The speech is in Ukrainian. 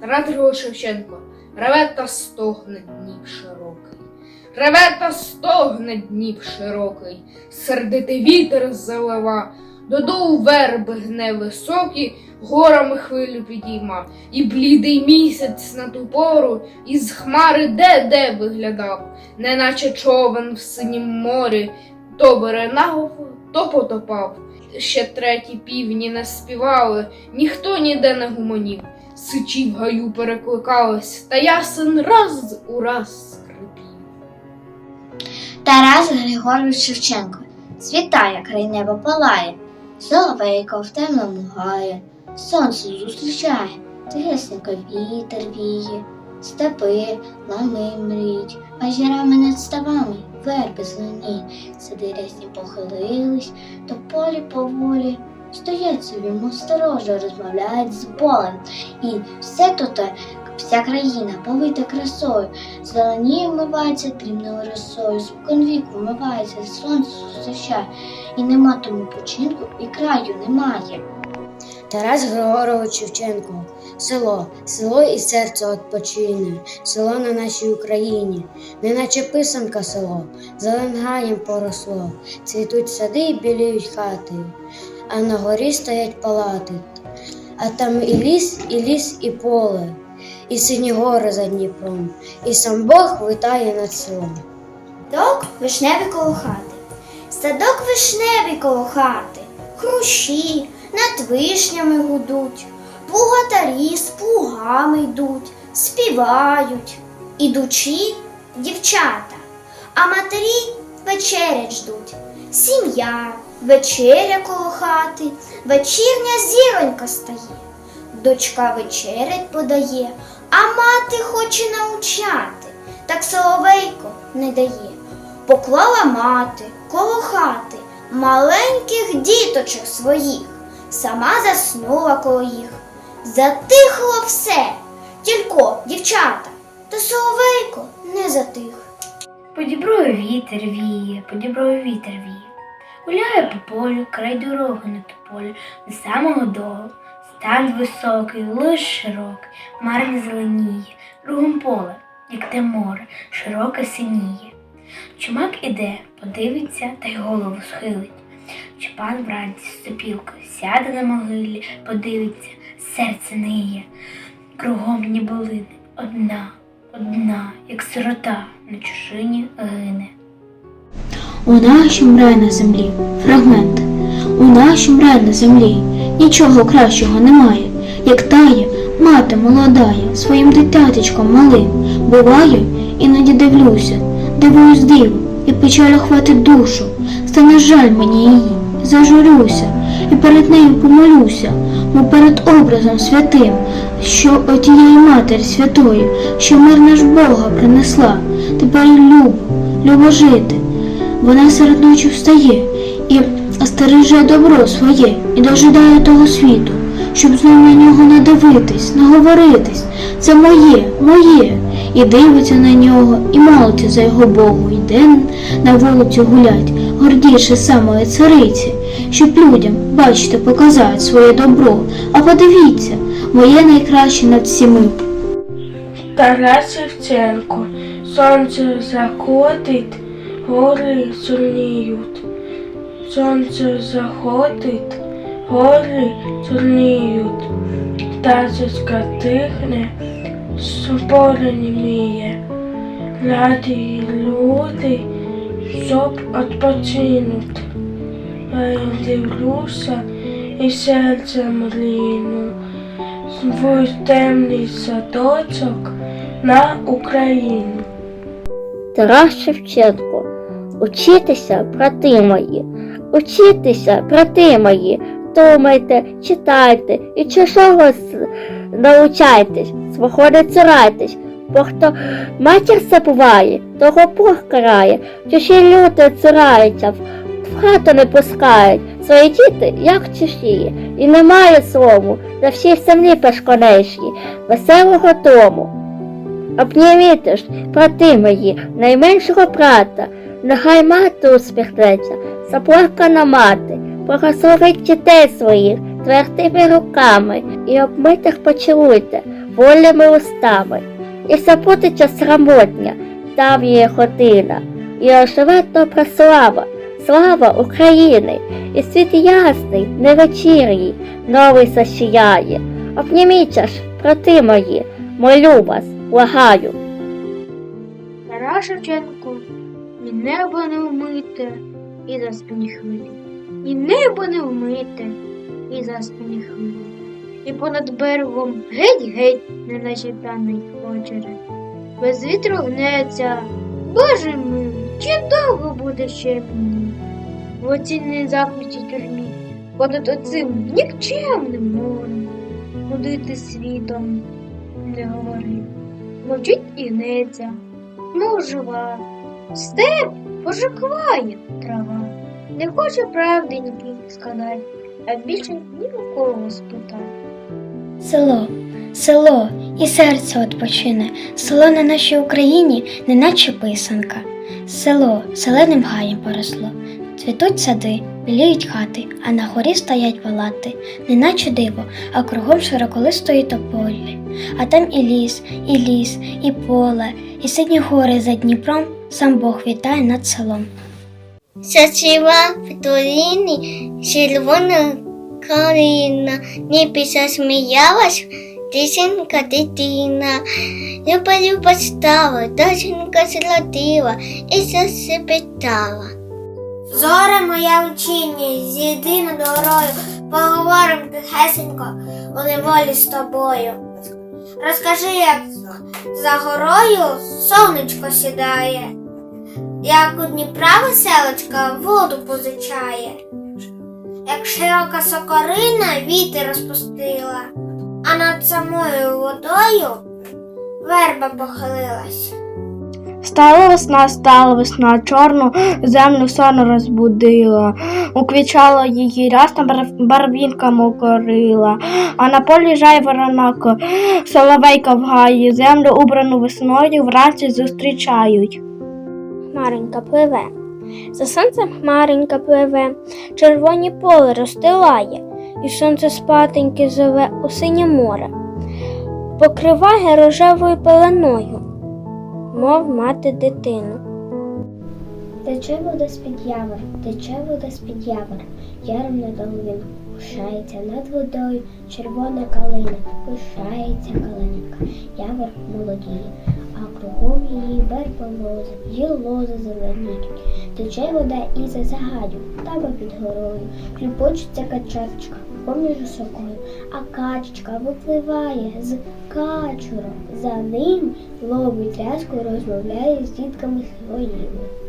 Тарас Шевченко. Реве та стогне Дніп широкий. Реве та стогне Дніп широкий, сердитий вітер залива, додолу верби гне високі, горами хвилю підійма, і блідий місяць на ту пору із хмари де-де виглядав, неначе човен в синім морі, то беренав, то потопав. Ще треті півні не співали, ніхто ніде не гуманів. Сичі в гаю перекликались, та ясен раз у раз скрипів. Тарас Григорович Шевченко. Світає, край неба палає, Соловейко в темному гає, сонце зустрічає, тихесенько вітер віє, степи, лами мріють, озерами над ставами, верби зелені, сади рясні похилились, то полі поволі. Собі, мов сторожа, розмовляють з болем. І все тут, вся країна повита красою, Зелені вмивається дрібною росою, спокон віку вмивається, сонце зустрічає, і нема тому починку, і краю немає. Тарас Григорович Шевченко. Село, село і серце відпочине, село на нашій Україні, неначе писанка село, зелен гаєм поросло, цвітуть сади і біліють хати, а на горі стоять палати, а там і ліс, і ліс, і поле, і сині гори за Дніпром, і сам Бог витає над селом. Садок вишневий коло хати, садок вишневий коло хати, хрущі над вишнями гудуть, плугатарі з плугами йдуть, співають, ідучі дівчата, а матері вечерять ждуть. Сім'я, вечеря коло хати, вечірня зіронька стає. Дочка вечерять подає, а мати хоче научати, так соловейко не дає. Поклала мати коло хати маленьких діточок своїх, сама заснула коло їх. Затихло все, тільки дівчата, та соловейко не затих. По діброю вітер віє, по діброю вітер віє. Гуляє по полю, край дороги на тополю, до самого долу. Стан високий, лиш широкий, марне зеленіє, кругом поле, як те море, широке синіє. Чумак іде, подивиться та й голову схилить. Чупан вранці з сопілкою сяде на могилі, подивиться, серце ниє. Кругом ніби лине, одна, одна, як сирота на чужині гине. У нашім рай на землі фрагмент. У нашім рай на землі нічого кращого немає, як тає мати молодая своїм дитятечком малим. Буваю, іноді дивлюся, дивуюсь диву, і печаль охватить душу. Стане жаль мені її, зажурюся, і перед нею помолюся, мов перед образом святим, що отієї Матері Святої, що мир наш Бога принесла, тепер любо, любо жити. Вона серед ночі встає і стереже добро своє і дожидає того світу, щоб знову на нього надивитись, наговоритись. Це моє, моє. І дивиться на нього, і молиться за його Богу, йде на вулицю гулять, гордіше самої цариці, щоб людям, бачите, показати своє добро. А подивіться, моє найкраще над всіми. Тарас Шевченко. Сонце заходить, гори чорніють. Сонце заходить, гори чорніють. Пташечка тихне, собора німіє. Раді люди, щоб відпочинуть. Я дивлюся і серце мріну свій темний садочок на Україну. Тарас Шевченко. Учітеся, брати мої, учітеся, брати мої, думайте, читайте. І чужого научайтесь, свого не цурайтесь, бо хто матір забуває, того Бог карає, чужі люди цураються, в хату не пускають, свої діти, як чужі, і немає слому, на всій землі безконечній, веселого дому. Обніміте ж, брати мої, найменшого брата, нехай мати усміхнеться, заплакана мати, благословить дітей своїх твердими руками і обмитих поцілуйте, вольними устами, і запутиться срамотня, давнія хотина, і оживе добра слава, слава України, і світ ясний, невечірній, новий засіяє. Обніміться ж, брати мої, молю вас, благаю. Шевченко, ні небо не вмите, і заспані хвилі, ні небо не вмите, і заспані хвилі, і понад берегом геть-геть, неначе п'яний очере. Без вітру гнеться, Боже милий, чи довго буде ще мені? В оцій незакритій тюрмі, понад оцим нікчемним морем, ходити світом не говорив, мовчить і гнеться. Ну, жива, степ пожиклає трава. Не хоче правди ні сказати, а більше ні у кого спитати. Село, село, і серце відпочине, село на нашій Україні, неначе писанка. Село зеленим гаєм поросло, цвітуть сади, біліють хати, а на горі стоять палати, неначе диво, а кругом широколистої тополі. А там і ліс, і ліс, і поле, і сині гори за Дніпром, сам Бог вітає над селом. Сачива в долині червона калина, ніби засміялась тисенька дитина. Люба люба стала, доченька зродила і засипитала. Зоре моя учіння, зійди над горою, поговорим тихесенько у неволі з тобою. Розкажи, як за горою сонечко сідає, як у Дніпра веселочка воду позичає, як широка сокорина вітер розпустила, а над самою водою верба похилилась. Стала весна, стала весна, чорну землю сон розбудила, уквічала її рясна бар- барвінка мокорила, а на полі жай воронок, соловейка в гаї, землю убрану весною вранці зустрічають. Хмаренька пливе, за сонцем хмаренька пливе, червоні поле розстилає, і сонце спатеньки зове у синє море, покриває рожевою пеленою, мов мати дитину. Тече вода з-під явор, тече вода з-під явор, яром на долину, пишається над водою червона калина, пишається калинка, явор молодіє, кругом її берполози, гілоза зеленіють. Тече вода і за загадю, таба під горою, хлюпочеться качачка поміж високою, а качечка випливає з качуром, за ним ловить тряску, розмовляє з дітками своїми.